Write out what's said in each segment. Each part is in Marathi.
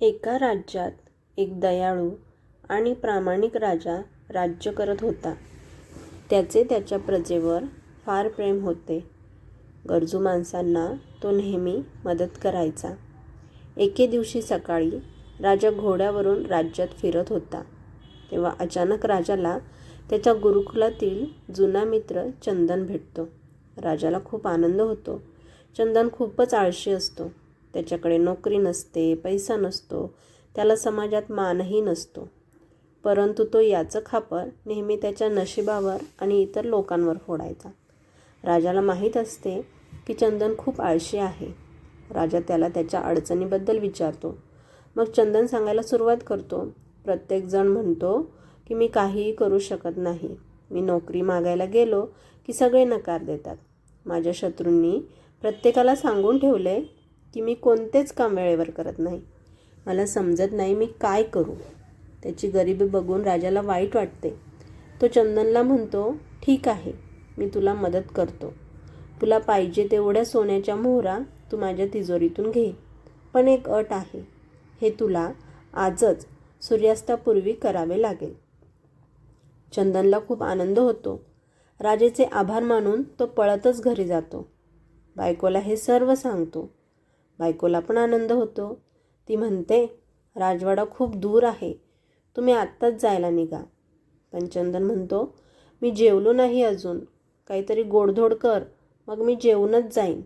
एका राज्यात एक दयाळू आणि प्रामाणिक राजा राज्य करत होता. त्याचे त्याच्या प्रजेवर फार प्रेम होते. गरजू माणसांना तो नेहमी मदत करायचा. एके दिवशी सकाळी राजा घोड्यावरून राज्यात फिरत होता. तेव्हा अचानक राजाला त्याच्या गुरुकुलातील जुना मित्र चंदन भेटतो. राजाला खूप आनंद होतो. चंदन खूपच आळशी असतो. त्याच्याकडे नोकरी नसते पैसा नसतो त्याला समाजात मानही नसतो. परंतु तो याचं खापर नेहमी त्याच्या नशिबावर आणि इतर लोकांवर फोडायचा. राजाला माहीत असते की चंदन खूप आळशी आहे. राजा त्याला त्याच्या अडचणीबद्दल विचारतो. मग चंदन सांगायला सुरुवात करतो. प्रत्येकजण म्हणतो की मी काहीही करू शकत नाही. मी नोकरी मागायला गेलो की सगळे नकार देतात. माझ्या शत्रूंनी प्रत्येकाला सांगून ठेवले की मी कोणतेच काम वेळेवर करत नाही. मला समजत नाही मी काय करू. त्याची गरिबी बघून राजाला वाईट वाटते. तो चंदनला म्हणतो ठीक आहे मी तुला मदत करतो. तुला पाहिजे तेवढ्या सोन्याच्या मोहरा तू माझ्या तिजोरीतून घे. पण एक अट आहे. हे तुला आजच सूर्यास्तापूर्वी करावे लागेल. चंदनला खूप आनंद होतो. राजेचे आभार मानून तो पळतच घरी जातो. बायकोला हे सर्व सांगतो. बायकोला पण आनंद होतो. ती म्हणते राजवाडा खूप दूर आहे. तुम्ही आत्ताच जायला निघा. पण चंदन म्हणतो मी जेवलो नाही अजून. काहीतरी गोडधोड कर. मग मी जेवूनच जाईन.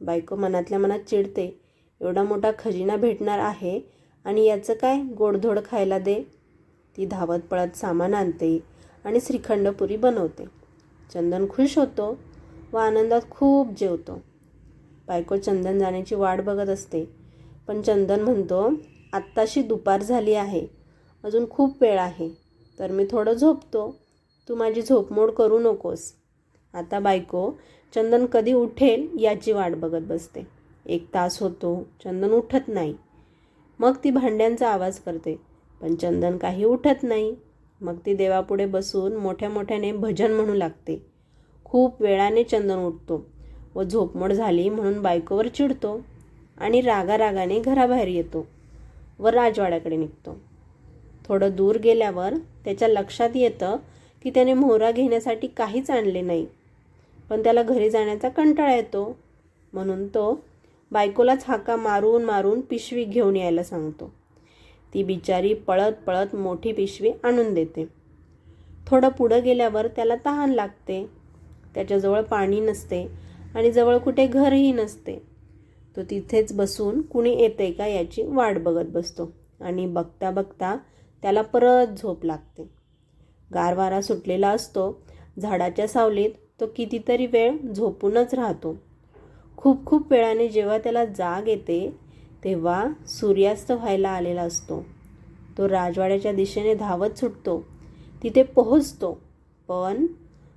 बायको मनातल्या मनात चिडते एवढा मोठा खजिना भेटणार आहे आणि याचं काय गोडधोड खायला दे? ती धावत पळत सामान आणते आणि श्रीखंडपुरी बनवते. चंदन खुश होतो व आनंदात खूप जेवतो. बायको चंदन जाण्याची वाट बघत असते. पण चंदन म्हणतो आत्ताशी दुपार झाली आहे. अजून खूप वेळ आहे. तर मी थोडं झोपतो. तू माझी झोपमोड करू नकोस. आता बायको चंदन कधी उठेल याची वाट बघत बसते. एक तास होतो चंदन उठत नाही. मग ती भांड्यांचा आवाज करते. पण चंदन काही उठत नाही. मग ती देवापुढे बसून मोठ्या मोठ्याने भजन म्हणू लागते. खूप वेळाने चंदन उठतो. व झोपमोड झाली म्हणून बायकोवर चिडतो आणि रागारागाने घराबाहेर येतो व राजवाड्याकडे निघतो. थोडं दूर गेल्यावर त्याच्या लक्षात येतं की त्याने मोहरा घेण्यासाठी काहीच आणले नाही. पण त्याला घरी जाण्याचा कंटाळा येतो. म्हणून तो बायकोलाच हाका मारून मारून पिशवी घेऊन यायला सांगतो. ती बिचारी पळत पळत मोठी पिशवी आणून देते. थोडं पुढं गेल्यावर त्याला तहान लागते. त्याच्याजवळ पाणी नसते. आणि जवळ कुठे घरही नसते. तो तिथेच बसून कुणी येते का याची वाट बघत बसतो आणि बघता बघता त्याला परत झोप लागते. गारवारा सुटलेला असतो. झाडाच्या सावलीत तो कितीतरी वेळ झोपूनच राहतो. खूप खूप वेळाने जेव्हा त्याला जाग येते तेव्हा सूर्यास्त व्हायला आलेला असतो. तो राजवाड्याच्या दिशेने धावत सुटतो. तिथे पोहोचतो. पण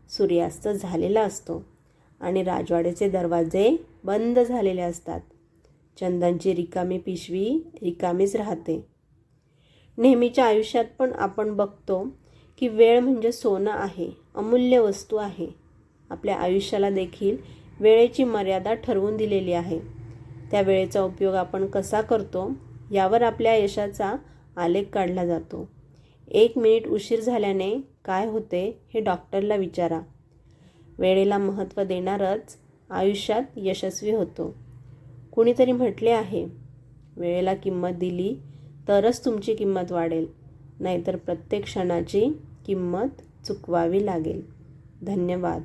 सूर्यास्त झालेला असतो. आणि राजवाड्याचे दरवाजे बंद झालेले असतात. चंदनची रिकामी पिशवी रिकामीच राहते. नेहमीच्या आयुष्यात पण आपण बघतो की वेळ म्हणजे सोनं आहे अमूल्य वस्तू आहे. आपल्या आयुष्याला देखील वेळेची मर्यादा ठरवून दिलेली आहे. त्या वेळेचा उपयोग आपण कसा करतो यावर आपल्या यशाचा आलेख काढला जातो. एक मिनिट उशीर झाल्याने काय होते हे डॉक्टरला विचारा. वेळेला महत्त्व देणारच आयुष्यात यशस्वी होतो. कुणीतरी म्हटले आहे वेळेला किंमत दिली तरच तुमची किंमत वाढेल नाहीतर प्रत्येक क्षणाची किंमत चुकवावी लागेल. धन्यवाद.